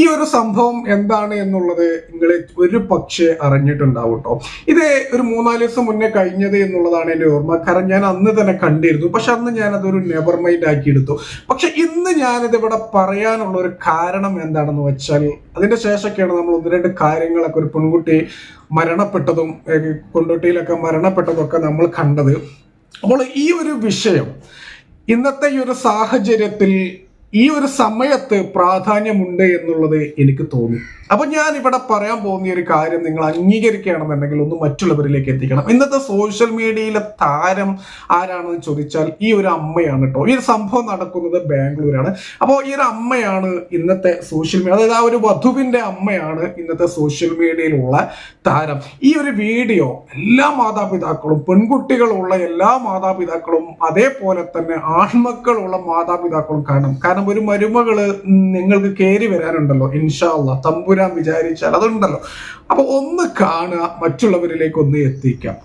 ഈ ഒരു സംഭവം എന്താണ് എന്നുള്ളത് നിങ്ങൾ ഒരു പക്ഷേ അറിഞ്ഞിട്ടുണ്ടാവും കേട്ടോ ഇത് ഒരു മൂന്നാൽ ദിവസം മുന്നേ കഴിഞ്ഞത് എന്നുള്ളതാണ് എന്റെ ഓർമ്മ. കാരണം ഞാൻ അന്ന് തന്നെ കണ്ടിരുന്നു. പക്ഷെ അന്ന് ഞാൻ അതൊരു നെവർ മൈൻഡ് ആക്കി എടുത്തു പക്ഷെ ഇന്ന് ഞാനിത് ഇവിടെ പറയാനുള്ള ഒരു കാരണം എന്താണെന്ന് വെച്ചാൽ അതിന്റെ ശേഷമൊക്കെയാണ് നമ്മൾ ഒന്ന് രണ്ട് കാര്യങ്ങളൊക്കെ ഒരു പെൺകുട്ടി മരണപ്പെട്ടതും കൊണ്ടോട്ടിയിലൊക്കെ മരണപ്പെട്ടതൊക്കെ നമ്മൾ കണ്ടത്. അപ്പോൾ ഈ ഒരു വിഷയം ഇന്നത്തെ ഈ ഒരു സാഹചര്യത്തിൽ ഈ ഒരു സമയത്ത് പ്രാധാന്യമുണ്ട് എന്നുള്ളത് എനിക്ക് തോന്നി. അപ്പൊ ഞാൻ ഇവിടെ പറയാൻ പോകുന്ന ഒരു കാര്യം നിങ്ങൾ അംഗീകരിക്കുകയാണെന്നുണ്ടെങ്കിൽ ഒന്ന് മറ്റുള്ളവരിലേക്ക് എത്തിക്കണം. ഇന്നത്തെ സോഷ്യൽ മീഡിയയിലെ താരം ആരാണെന്ന് ചോദിച്ചാൽ ഈ ഒരു അമ്മയാണ് കേട്ടോ ഈ ഒരു സംഭവം നടക്കുന്നത് ബാംഗ്ലൂരാണ്. അപ്പോൾ ഈ ഒരു അമ്മയാണ് ഇന്നത്തെ സോഷ്യൽ മീഡിയ അതായത് ആ ഒരു വധുവിന്റെ അമ്മയാണ് ഇന്നത്തെ സോഷ്യൽ മീഡിയയിലുള്ള താരം. ഈ ഒരു വീഡിയോ എല്ലാ മാതാപിതാക്കളും പെൺകുട്ടികളുള്ള എല്ലാ മാതാപിതാക്കളും അതേപോലെ തന്നെ ആൺമക്കളുള്ള മാതാപിതാക്കളും കാണണം കാരണം ഒരു മരുമകൾ നിങ്ങൾക്ക് കയറി വരാനുണ്ടല്ലോ ഇൻഷാല്ല തമ്പുരാൻ വിചാരിച്ചാൽ അതുണ്ടല്ലോ. അപ്പൊ ഒന്ന് കാണുക മറ്റുള്ളവരിലേക്ക് ഒന്ന് എത്തിക്കാം.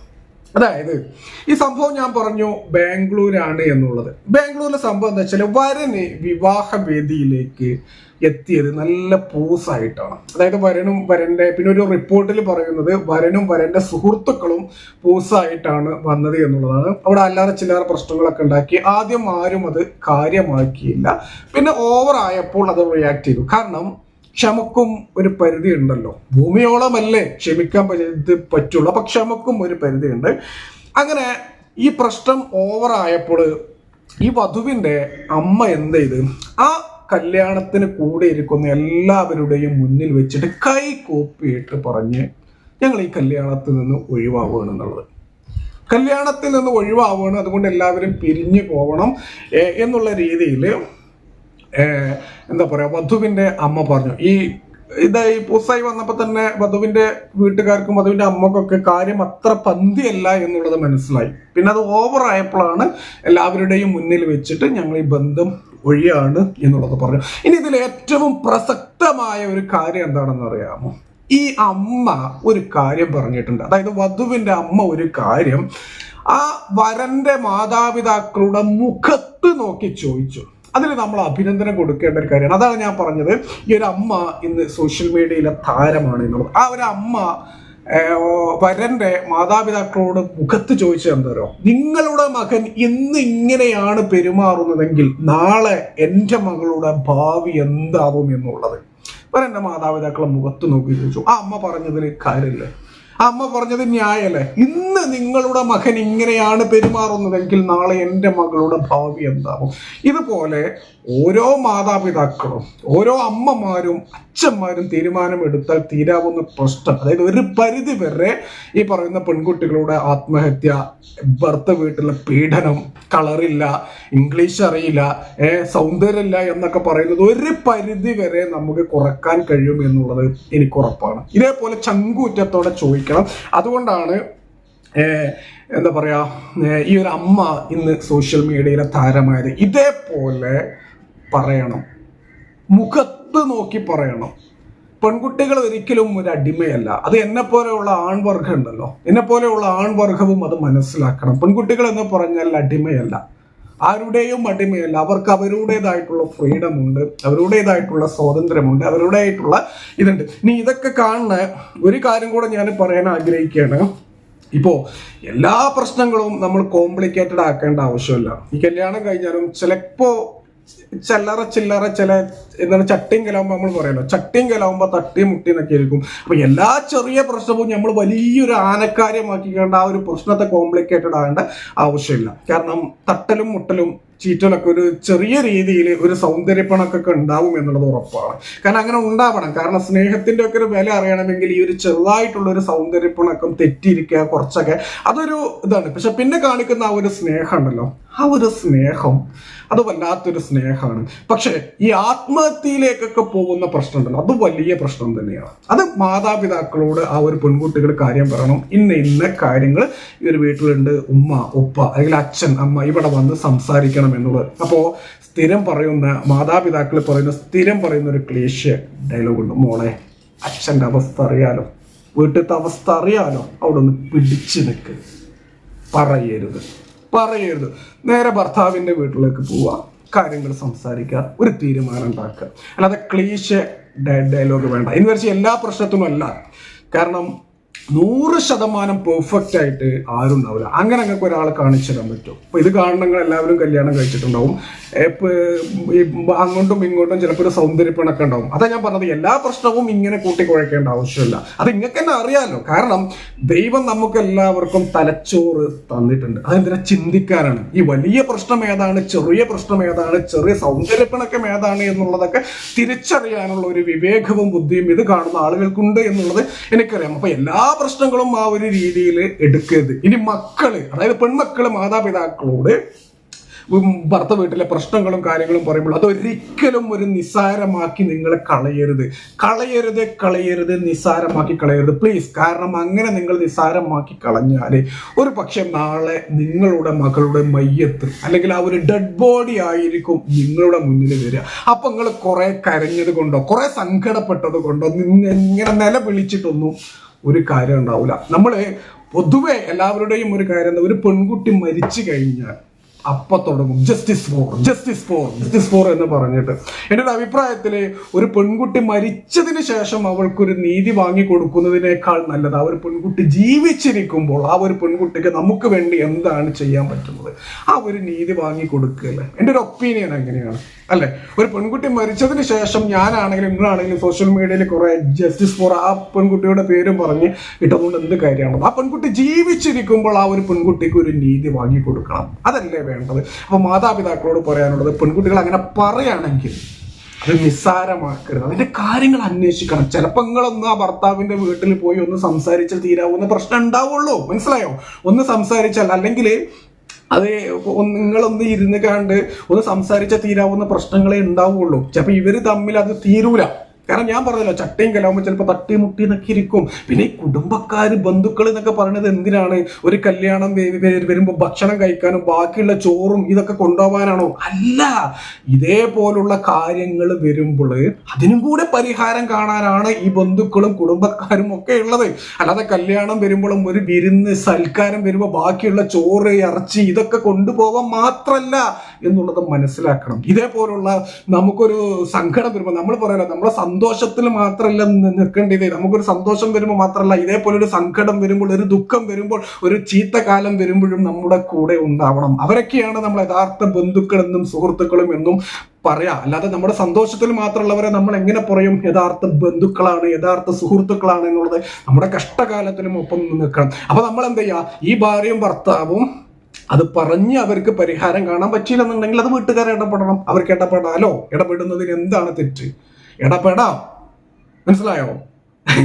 അതായത് ഈ സംഭവം ഞാൻ പറഞ്ഞു ബാംഗ്ലൂരാണ് എന്നുള്ളത്. ബാംഗ്ലൂരിലെ സംഭവം എന്താ വെച്ചാൽ വരന് വിവാഹ വേദിയിലേക്ക് എത്തിയത് നല്ല പൂസായിട്ടാണ്. അതായത് വരനും വരന്റെ പിന്നെ ഒരു റിപ്പോർട്ടിൽ പറയുന്നത് വരനും വരന്റെ സുഹൃത്തുക്കളും പൂസായിട്ടാണ് വന്നത് എന്നുള്ളതാണ്. അവിടെ അല്ലാതെ ചില പ്രശ്നങ്ങളൊക്കെ ഉണ്ടാക്കി ആദ്യം ആരും അത് കാര്യമാക്കിയില്ല. പിന്നെ ഓവർ ആയപ്പോൾ അത് റിയാക്ട് ചെയ്തു. കാരണം ക്ഷമക്കും ഒരു പരിധി ഉണ്ടല്ലോ. ഭൂമിയോളമല്ലേ ക്ഷമിക്കാൻ പറ്റുള്ളൂ. അപ്പൊ ക്ഷമക്കും ഒരു പരിധിയുണ്ട് അങ്ങനെ ഈ പ്രശ്നം ഓവറായപ്പോൾ ഈ വധുവിന്റെ അമ്മ എന്ത് ചെയ്ത്? ആ കല്യാണത്തിന് കൂടെ ഇരിക്കുന്ന എല്ലാവരുടെയും മുന്നിൽ വെച്ചിട്ട് കൈ കൂപ്പിയിട്ട് പറഞ്ഞ് ഞങ്ങൾ ഈ കല്യാണത്തിൽ നിന്ന് ഒഴിവാവുകയാണ് എന്നുള്ളത്. കല്യാണത്തിൽ നിന്ന് ഒഴിവാവുകയാണ് അതുകൊണ്ട് എല്ലാവരും പിരിഞ്ഞു പോകണം എന്നുള്ള രീതിയിൽ എന്താ പറയുക വധുവിന്റെ അമ്മ പറഞ്ഞു. ഈ ഇത് ഈ പൂസായി വന്നപ്പോൾ തന്നെ വധുവിന്റെ വീട്ടുകാർക്കും വധുവിന്റെ അമ്മക്കൊക്കെ കാര്യം അത്ര പന്തിയല്ല എന്നുള്ളത് മനസ്സിലായി. പിന്നെ അത് ഓവറായപ്പോഴാണ് എല്ലാവരുടെയും മുന്നിൽ വെച്ചിട്ട് ഞങ്ങൾ ഈ ബന്ധം ഒഴിയാണ് എന്നുള്ളത് പറഞ്ഞു. ഇനി ഇതിൽ ഏറ്റവും പ്രസക്തമായ ഒരു കാര്യം എന്താണെന്ന് അറിയാമോ? ഈ അമ്മ ഒരു കാര്യം പറഞ്ഞിട്ടുണ്ട്. അതായത് വധുവിന്റെ അമ്മ ഒരു കാര്യം ആ വരന്റെ മാതാപിതാക്കളുടെ മുഖത്ത് നോക്കി ചോദിച്ചു. അതിൽ നമ്മൾ അഭിനന്ദനം കൊടുക്കേണ്ട ഒരു കാര്യമാണ്. അതാണ് ഞാൻ പറഞ്ഞത് ഈ ഒരു അമ്മ ഇന്ന് സോഷ്യൽ മീഡിയയിലെ താരമാണ് എന്നുള്ളത്. ആ ഒരു അമ്മ വരന്റെ മാതാപിതാക്കളോട് മുഖത്ത് ചോദിച്ചു എന്തോ നിങ്ങളുടെ മകൻ ഇന്ന് ഇങ്ങനെയാണ് പെരുമാറുന്നതെങ്കിൽ നാളെ എന്റെ മകളുടെ ഭാവി എന്താവും എന്നുള്ളത്. വരന്റെ മാതാപിതാക്കളെ മുഖത്ത് നോക്കി ചോദിച്ചു. ആ അമ്മ പറഞ്ഞതിൽ കാര്യമില്ലേ. അമ്മ പറഞ്ഞത് ന്യായല്ലേ ഇന്ന് നിങ്ങളുടെ മകൻ ഇങ്ങനെയാണ് പെരുമാറുന്നതെങ്കിൽ നാളെ എന്റെ മകളുടെ ഭാവി എന്താവും? ഇതുപോലെ ഓരോ മാതാപിതാക്കളും ഓരോ അമ്മമാരും അച്ഛന്മാരും തീരുമാനമെടുത്താൽ തീരാവുന്ന പ്രശ്നം. അതായത് ഒരു പരിധി വരെ ഈ പറയുന്ന പെൺകുട്ടികളുടെ ആത്മഹത്യ ഭർത്ത വീട്ടിലെ പീഡനം കളറില്ല ഇംഗ്ലീഷ് അറിയില്ല ഏ സൗന്ദര്യമില്ല എന്നൊക്കെ പറയുന്നത് ഒരു പരിധി വരെ നമുക്ക് കുറയ്ക്കാൻ കഴിയും എന്നുള്ളത് എനിക്ക് ഉറപ്പാണ്. ഇതേപോലെ ചങ്കൂറ്റത്തോടെ ചോദിക്കണം അതുകൊണ്ടാണ് എന്താ പറയുക ഈ ഒരു അമ്മ ഇന്ന് സോഷ്യൽ മീഡിയയിലെ താരമായത്. ഇതേപോലെ പറയണം. മുഖത്ത് നോക്കി പറയണം. പെൺകുട്ടികൾ ഒരിക്കലും ഒരു അടിമയല്ല. അത് എന്നെ പോലെയുള്ള ആൺവർഗം ഉണ്ടല്ലോ. എന്നെ പോലെയുള്ള ആൺവർഗവും അത് മനസ്സിലാക്കണം. പെൺകുട്ടികൾ എന്ന് പറഞ്ഞാൽ അടിമയല്ല. ആരുടെയും അടിമയല്ല. അവർക്ക് അവരുടേതായിട്ടുള്ള ഫ്രീഡം ഉണ്ട് അവരുടേതായിട്ടുള്ള സ്വാതന്ത്ര്യമുണ്ട് അവരുടേതായിട്ടുള്ള ഇതുണ്ട്. ഇനി ഇതൊക്കെ കാണുന്ന ഒരു കാര്യം കൂടെ ഞാൻ പറയാൻ ആഗ്രഹിക്കുകയാണ്. ഇപ്പോ എല്ലാ പ്രശ്നങ്ങളും നമ്മൾ കോംപ്ലിക്കേറ്റഡ് ആക്കേണ്ട ആവശ്യമില്ല. ഈ കല്യാണം കഴിഞ്ഞാലും ചിലപ്പോ ചില്ലറ ചില്ലറ ചില എന്താണ് ചട്ടിയും കലാവുമ്പോ നമ്മൾ പറയല്ലോ. ചട്ടിയും കലാവുമ്പോ തട്ടിയും മുട്ടി എന്നൊക്കെ ആയിരിക്കും. അപ്പൊ എല്ലാ ചെറിയ പ്രശ്നവും നമ്മൾ വലിയൊരു ആനക്കാര്യമാക്കിക്കേണ്ട ആ ഒരു പ്രശ്നത്തെ കോംപ്ലിക്കേറ്റഡ് ആകേണ്ട ആവശ്യമില്ല. കാരണം തട്ടലും മുട്ടലും ചീറ്റലൊക്കെ ഒരു ചെറിയ രീതിയിൽ ഒരു സൗന്ദര്യപ്പണക്കൊക്കെ ഉണ്ടാവും എന്നുള്ളത് ഉറപ്പാണ്. കാരണം അങ്ങനെ ഉണ്ടാവണം. കാരണം സ്നേഹത്തിന്റെ ഒക്കെ ഒരു വില അറിയണമെങ്കിൽ ഈ ഒരു ചെറുതായിട്ടുള്ള ഒരു സൗന്ദര്യപ്പണക്കം തെറ്റിയിരിക്കുക കുറച്ചൊക്കെ അതൊരു ഇതാണ്. പക്ഷെ പിന്നെ കാണിക്കുന്ന ആ ഒരു സ്നേഹമുണ്ടല്ലോ. ആ ഒരു സ്നേഹം അത് വല്ലാത്തൊരു സ്നേഹമാണ്. പക്ഷേ ഈ ആത്മഹത്യയിലേക്കൊക്കെ പോകുന്ന പ്രശ്നം ഉണ്ടല്ലോ അത് വലിയ പ്രശ്നം തന്നെയാണ്. അത് മാതാപിതാക്കളോട് ആ ഒരു പെൺകുട്ടികൾ കാര്യം പറയണം. ഇന്ന ഇന്ന കാര്യങ്ങൾ ഈ ഒരു വീട്ടിലുണ്ട്. ഉമ്മ ഉപ്പ അല്ലെങ്കിൽ അച്ഛൻ അമ്മ ഇവിടെ വന്ന് സംസാരിക്കണം എന്നുള്ളത്. അപ്പോൾ സ്ഥിരം പറയുന്ന മാതാപിതാക്കൾ പറയുന്ന സ്ഥിരം പറയുന്ന ഒരു ക്ലേശ ഡയലോഗ് ഉണ്ട്. മോളെ അച്ഛന്റെ അവസ്ഥ അറിയാലോ. വീട്ടിലത്തെ അവസ്ഥ അറിയാലോ. അവിടെ ഒന്ന് പിടിച്ചു നിൽക്ക് പറയരുത്. പറയരുത്. നേരെ ഭർത്താവിന്റെ വീട്ടിലേക്ക് പോവുക. കാര്യങ്ങൾ സംസാരിക്കുക. ഒരു തീരുമാനം ഉണ്ടാക്കുക. അല്ലാതെ ക്ലീശ ഡയലോഗ് വേണ്ട. എന്ന് വെച്ചാൽ എല്ലാ പ്രശ്നത്തിനും അല്ല. കാരണം നൂറ് ശതമാനം പെർഫെക്റ്റ് ആയിട്ട് ആരും ഉണ്ടാവില്ല. അങ്ങനെ അങ്ങനെ ഒരാളെ കാണിച്ചു തരാൻ പറ്റും. അപ്പൊ ഇത് കാണണമെങ്കിൽ എല്ലാവരും കല്യാണം കഴിച്ചിട്ടുണ്ടാവും. അങ്ങോട്ടും ഇങ്ങോട്ടും ചിലപ്പോൾ ഒരു സൗന്ദര്യപ്പിണക്കം ഉണ്ടാവും. അതാ ഞാൻ പറഞ്ഞത്. എല്ലാ പ്രശ്നവും ഇങ്ങനെ കൂട്ടിക്കുഴക്കേണ്ട ആവശ്യമില്ല. അത് നിങ്ങൾക്ക് തന്നെ അറിയാലോ. കാരണം ദൈവം നമുക്ക് എല്ലാവർക്കും തലച്ചോറ് തന്നിട്ടുണ്ട്. അതെന്തിനാ? ചിന്തിക്കാനാണ്. ഈ വലിയ പ്രശ്നം ഏതാണ്? ചെറിയ പ്രശ്നം ഏതാണ്? ചെറിയ സൗന്ദര്യപ്പിണക്കം ഏതാണ് എന്നുള്ളതൊക്കെ തിരിച്ചറിയാനുള്ള ഒരു വിവേകവും ബുദ്ധിയും ഇത് കാണുന്ന ആളുകൾക്കുണ്ട് എന്നുള്ളത് എനിക്കറിയാം. അപ്പൊ എല്ലാ പ്രശ്നങ്ങളും ആ ഒരു രീതിയിൽ എടുക്കരുത്. ഇനി മക്കൾ അതായത് പെൺമക്കൾ മാതാപിതാക്കളോട് ഭർത്ത വീട്ടിലെ പ്രശ്നങ്ങളും കാര്യങ്ങളും പറയുമ്പോൾ അതൊരിക്കലും ഒരു നിസ്സാരമാക്കി നിങ്ങളെ കളയരുത്. കളയരുത് കളയരുത് നിസ്സാരമാക്കി കളയരുത്. പ്ലീസ് കാരണം അങ്ങനെ നിങ്ങൾ നിസ്സാരമാക്കി കളഞ്ഞാൽ ഒരു പക്ഷെ നാളെ നിങ്ങളുടെ മകളുടെ മയ്യത്ത് അല്ലെങ്കിൽ ആ ഒരു ഡെഡ് ബോഡി ആയിരിക്കും നിങ്ങളുടെ മുന്നിൽ വരിക. അപ്പൊ നിങ്ങൾ കുറേ കരഞ്ഞത് കൊണ്ടോ കുറെ സങ്കടപ്പെട്ടത് കൊണ്ടോ നിങ്ങൾ ഇങ്ങനെ നിലവിളിച്ചിട്ടൊന്നും ഒരു കാര്യം ഉണ്ടാവില്ല നമ്മൾ പൊതുവെ എല്ലാവരുടെയും ഒരു കാര്യം ഒരു പെൺകുട്ടി മരിച്ചു കഴിഞ്ഞാൽ അപ്പൊ തുടങ്ങും. Justice for justice for justice for എന്ന് പറഞ്ഞിട്ട്. എന്റെ ഒരു അഭിപ്രായത്തിൽ ഒരു പെൺകുട്ടി മരിച്ചതിന് ശേഷം അവൾക്കൊരു നീതി വാങ്ങി കൊടുക്കുന്നതിനേക്കാൾ നല്ലത് ആ ഒരു പെൺകുട്ടി ജീവിച്ചിരിക്കുമ്പോൾ ആ ഒരു പെൺകുട്ടിക്ക് നമുക്ക് വേണ്ടി എന്താണ് ചെയ്യാൻ പറ്റുന്നത്? ആ ഒരു നീതി വാങ്ങി കൊടുക്കുകയല്ലേ എന്റെ ഒരു ഒപ്പീനിയൻ എങ്ങനെയാണ്? അല്ലെ? ഒരു പെൺകുട്ടി മരിച്ചതിന് ശേഷം ഞാനാണെങ്കിലും നിങ്ങളാണെങ്കിലും സോഷ്യൽ മീഡിയയിൽ കുറെ ജസ്റ്റിസ് ഫോർ ആ പെൺകുട്ടിയുടെ പേരും പറഞ്ഞ് ഇട്ടതുകൊണ്ട് എന്ത് കാര്യമാണ്? ആ പെൺകുട്ടി ജീവിച്ചിരിക്കുമ്പോൾ ആ ഒരു പെൺകുട്ടിക്ക് ഒരു നീതി വാങ്ങി കൊടുക്കണം. അതല്ലേ വേണ്ടത്? അപ്പൊ മാതാപിതാക്കളോട് പറയാനുള്ളത് പെൺകുട്ടികൾ അങ്ങനെ പറയുകയാണെങ്കിൽ അത് നിസ്സാരമാക്കരുത്. അതിന്റെ കാര്യങ്ങൾ അന്വേഷിക്കണം. ചിലപ്പോൾ നിങ്ങളൊന്ന് ആ ഭർത്താവിന്റെ വീട്ടിൽ പോയി ഒന്ന് സംസാരിച്ചാൽ തീരാവുന്ന പ്രശ്നം ഉണ്ടാവുള്ളൂ. മനസ്സിലായോ? ഒന്ന് സംസാരിച്ചാൽ അല്ലെങ്കിൽ അത് നിങ്ങളൊന്ന് ഇരുന്ന് കണ്ട് ഒന്ന് സംസാരിച്ച തീരാവുന്ന പ്രശ്നങ്ങളെ ഉണ്ടാവുള്ളൂ. ചിലപ്പോൾ ഇവർ തമ്മിൽ അത് തീരൂല. കാരണം ഞാൻ പറഞ്ഞല്ലോ ചട്ടയും കലാവുമ്പോൾ ചിലപ്പോൾ തട്ടി മുട്ടി എന്നൊക്കെ ഇരിക്കും. പിന്നെ ഈ കുടുംബക്കാര് ബന്ധുക്കൾ എന്നൊക്കെ പറയുന്നത് എന്തിനാണ്? ഒരു കല്യാണം വരുമ്പോൾ ഭക്ഷണം കഴിക്കാനും ബാക്കിയുള്ള ചോറും ഇതൊക്കെ കൊണ്ടുപോകാനാണോ? അല്ല ഇതേപോലുള്ള കാര്യങ്ങൾ വരുമ്പോൾ അതിനും കൂടെ പരിഹാരം കാണാനാണ് ഈ ബന്ധുക്കളും കുടുംബക്കാരും ഒക്കെ ഉള്ളത്. അല്ലാതെ കല്യാണം വരുമ്പോഴും ഒരു വിരുന്ന് സൽക്കാരം വരുമ്പോൾ ബാക്കിയുള്ള ചോറ് ഇറച്ചി ഇതൊക്കെ കൊണ്ടുപോകാൻ മാത്രമല്ല എന്നുള്ളത് മനസ്സിലാക്കണം. ഇതേപോലുള്ള നമുക്കൊരു സങ്കടം വരുമ്പോൾ നമ്മൾ പറയല്ലോ നമ്മളെ സന്തോഷത്തിൽ മാത്രമല്ല നിൽക്കേണ്ടത് നമുക്കൊരു സന്തോഷം വരുമ്പോൾ മാത്രമല്ല ഇതേപോലെ ഒരു സങ്കടം വരുമ്പോൾ ഒരു ദുഃഖം വരുമ്പോൾ ഒരു ചീത്ത കാലം വരുമ്പോഴും നമ്മുടെ കൂടെ ഉണ്ടാവണം. അവരൊക്കെയാണ് നമ്മൾ യഥാർത്ഥ ബന്ധുക്കളെന്നും സുഹൃത്തുക്കളും എന്നും പറയാം. അല്ലാതെ നമ്മുടെ സന്തോഷത്തിൽ മാത്രമുള്ളവരെ നമ്മൾ എങ്ങനെ പറയും? യഥാർത്ഥ ബന്ധുക്കളാണ് യഥാർത്ഥ സുഹൃത്തുക്കളാണ് എന്നുള്ളത് നമ്മുടെ കഷ്ടകാലത്തിനും ഒപ്പം നിൽക്കണം. അപ്പൊ നമ്മൾ എന്ത് ചെയ്യാ? ഈ ഭാര്യയും ഭർത്താവും അത് പറഞ്ഞ് അവർക്ക് പരിഹാരം കാണാൻ പറ്റിയില്ലെന്നുണ്ടെങ്കിൽ അത് വീട്ടുകാരെ ഇടപെടണം. അവർക്ക് ഇടപെടാലോ? ഇടപെടുന്നതിന് എന്താണ് തെറ്റ്? ഇടപെടാം മനസ്സിലായോ?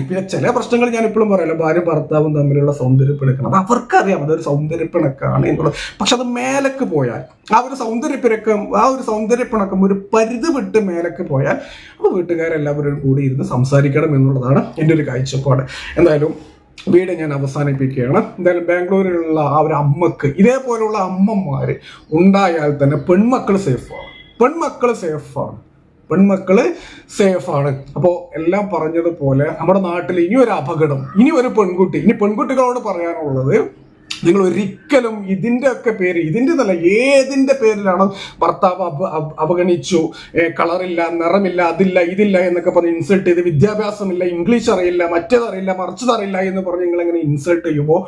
പിന്നെ ചില പ്രശ്നങ്ങൾ ഞാൻ ഇപ്പോഴും പറയല്ലോ ഭാര്യ ഭർത്താവും തമ്മിലുള്ള സൗന്ദര്യപ്പിണക്കണം അത് അവർക്കറിയാം. അതൊരു സൗന്ദര്യപ്പിണക്കാണ് എന്നുള്ളത്. പക്ഷെ അത് മേലക്ക് പോയാൽ ആ ഒരു സൗന്ദര്യപ്പിണക്കം ആ ഒരു സൗന്ദര്യപ്പിണക്കം ഒരു പരിധി വിട്ട് മേലക്ക് പോയാൽ അപ്പൊ വീട്ടുകാരെല്ലാവരും കൂടി ഇരുന്ന് സംസാരിക്കണം എന്നുള്ളതാണ് എന്റെ ഒരു കാഴ്ചപ്പാട്. എന്തായാലും വീട് ഞാൻ അവസാനിപ്പിക്കുകയാണ്. എന്തായാലും ബാംഗ്ലൂരിലുള്ള ആ ഒരു അമ്മയ്ക്ക് ഇതേപോലുള്ള അമ്മമാര് ഉണ്ടായാൽ തന്നെ പെൺമക്കൾ സേഫാണ് പെൺമക്കൾ സേഫാണ് പെൺമക്കൾ സേഫാണ് അപ്പോൾ എല്ലാം പറഞ്ഞതുപോലെ നമ്മുടെ നാട്ടിൽ ഇനി ഒരു അപകടം ഇനി ഒരു പെൺകുട്ടി. ഇനി പെൺകുട്ടികളോട് പറയാനുള്ളത് നിങ്ങൾ ഒരിക്കലും ഇതിന്റെ ഒക്കെ പേര് ഇതിന്റെ നല്ല ഏതിന്റെ പേരിലാണ് ഭർത്താവ് അവഗണിച്ചു? കളറില്ല നിറമില്ല അതില്ല ഇതില്ല എന്നൊക്കെ പറഞ്ഞ് ഇൻസൾട്ട് ചെയ്ത് വിദ്യാഭ്യാസമില്ല ഇംഗ്ലീഷ് അറിയില്ല മറ്റേതറിയില്ല മറിച്ചതറിയില്ല എന്ന് പറഞ്ഞ് നിങ്ങൾ ഇങ്ങനെ ഇൻസൾട്ട് ചെയ്യുമ്പോൾ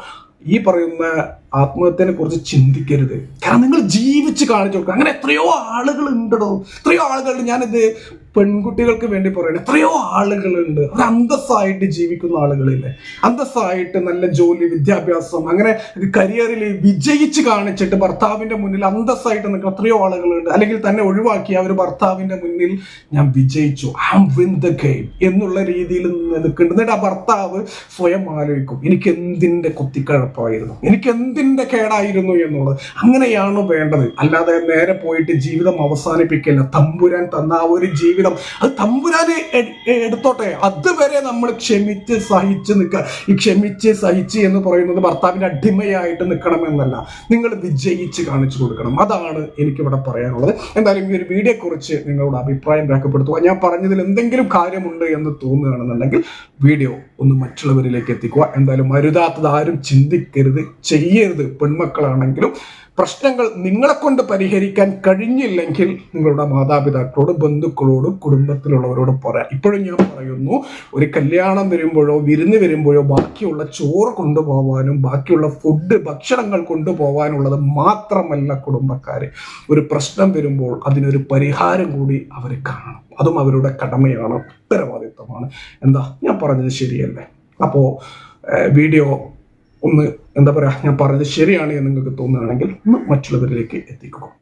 ഈ പറയുന്ന ആത്മഹത്യനെ കുറിച്ച് ചിന്തിക്കരുത്. കാരണം നിങ്ങൾ ജീവിച്ച് കാണിച്ചു കൊടുക്കുക അങ്ങനെ എത്രയോ ആളുകൾ ഉണ്ടോ എത്രയോ ആളുകളുണ്ട് ഞാനിത് പെൺകുട്ടികൾക്ക് വേണ്ടി പറയുന്നത് എത്രയോ ആളുകളുണ്ട് അവർ അന്തസ്സായിട്ട് ജീവിക്കുന്ന ആളുകളില്ലേ. അന്തസ്സായിട്ട് നല്ല ജോലി വിദ്യാഭ്യാസം അങ്ങനെ കരിയറിൽ വിജയിച്ച് കാണിച്ചിട്ട് ഭർത്താവിന്റെ മുന്നിൽ അന്തസ്സായിട്ട് നിൽക്കുന്ന എത്രയോ ആളുകളുണ്ട് അല്ലെങ്കിൽ തന്നെ ഒഴിവാക്കി അവർ ഭർത്താവിന്റെ മുന്നിൽ ഞാൻ വിജയിച്ചു. ഐ വിൻ ദ ഗെയിം എന്നുള്ള രീതിയിൽ നിൽക്കുന്നുണ്ട്. എന്നിട്ട് ആ ഭർത്താവ് സ്വയം ആലോചിക്കും. എനിക്ക് എന്തിന്റെ കുത്തിക്കഴപ്പായിരുന്നു? എനിക്ക് എന്തിന്റെ കേടായിരുന്നു എന്നുള്ളത്. അങ്ങനെയാണ് വേണ്ടത്. അല്ലാതെ നേരെ പോയിട്ട് ജീവിതം അവസാനിപ്പിക്കില്ല. തമ്പുരാൻ തന്ന ആ ഒരു ജീവിതം. അത് തമ്പുരാനെ എടുത്തോട്ടെ. അതുവരെ നമ്മൾ ക്ഷമിച്ച് സഹിച്ച് നിൽക്കുക ഈ ക്ഷമിച്ച് സഹിച്ച് എന്ന് പറയുന്നത് ഭർത്താവിന്റെ അടിമയായിട്ട് നിൽക്കണമെന്നല്ല നിങ്ങൾ വിജയിച്ച് കാണിച്ചു കൊടുക്കണം. അതാണ് എനിക്കിവിടെ പറയാനുള്ളത്. എന്തായാലും ഈ ഒരു വീഡിയോ കുറിച്ച് നിങ്ങളുടെ അഭിപ്രായം രേഖപ്പെടുത്തുക. ഞാൻ പറഞ്ഞതിൽ എന്തെങ്കിലും കാര്യമുണ്ട് എന്ന് തോന്നുകയാണെന്നുണ്ടെങ്കിൽ വീഡിയോ ഒന്ന് മറ്റുള്ളവരിലേക്ക് എത്തിക്കുക. എന്തായാലും അരുതാത്തത് ആരും ചിന്തിക്കരുത്. ചെയ്യരുത്. ചെയ്യരുത്. പെൺമക്കളാണെങ്കിലും പ്രശ്നങ്ങൾ നിങ്ങളെ കൊണ്ട് പരിഹരിക്കാൻ കഴിഞ്ഞില്ലെങ്കിൽ നിങ്ങളുടെ മാതാപിതാക്കളോട് ബന്ധുക്കളോട് കുടുംബത്തിലുള്ളവരോട് പറയാം. ഇപ്പോഴും ഞാൻ പറയുന്നു ഒരു കല്യാണം വരുമ്പോഴോ വിരുന്ന് വരുമ്പോഴോ ബാക്കിയുള്ള ചോറ് കൊണ്ടുപോകാനും ബാക്കിയുള്ള ഫുഡ് ഭക്ഷണങ്ങൾ കൊണ്ടുപോകാനുള്ളത് മാത്രമല്ല കുടുംബക്കാർ ഒരു പ്രശ്നം വരുമ്പോൾ അതിനൊരു പരിഹാരം കൂടി അവർ കാണണം. അതും അവരുടെ കടമയാണ് ഉത്തരവാദിത്വമാണ് എന്താ? ഞാൻ പറഞ്ഞത് ശരിയല്ലേ? അപ്പോൾ വീഡിയോ ഒന്ന് എന്താ പറയുക ഞാൻ പറഞ്ഞത് ശരിയാണ് എന്ന് നിങ്ങൾക്ക് തോന്നുകയാണെങ്കിൽ ഒന്ന് മറ്റുള്ളവരിലേക്ക് എത്തിക്കുക.